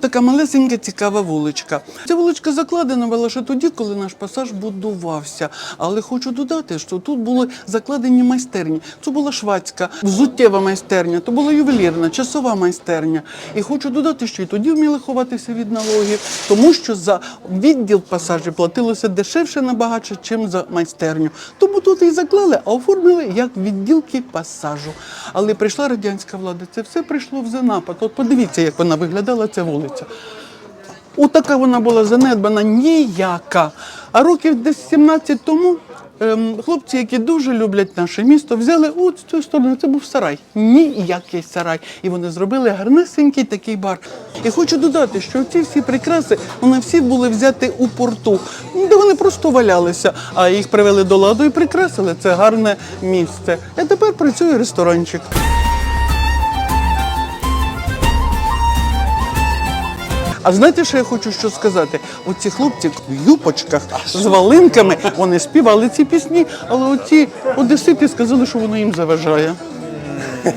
Така малесенька цікава вуличка. Ця вуличка закладена була лише тоді, коли наш пасаж будувався. Але хочу додати, що тут були закладені майстерні. Це була швадська, взуттєва майстерня, то була ювелірна, часова майстерня. І хочу додати, що і тоді вміли ховатися від налогів, тому що за відділ пасажі платилося дешевше набагато, чим за майстерню. Тому тут і заклали, а оформили як відділки пасажу. Але прийшла радянська влада, це все прийшло в занапад. От подивіться, як вона виглядала ця вулиця. Отака вона була занедбана ніяка. А років десь 17 тому ем, хлопці, які дуже люблять наше місто, взяли от з цієї сторони. Це був сарай. Ніякий сарай. І вони зробили гарнесенький такий бар. І хочу додати, що ці всі прикраси вони всі були взяті у порту, де вони просто валялися, а їх привели до ладу і прикрасили. Це гарне місце. А тепер працює ресторанчик. А знаєте, що я хочу що сказати? Оці хлопці в юпочках з валинками вони співали ці пісні, але оці одесити сказали, що воно їм заважає.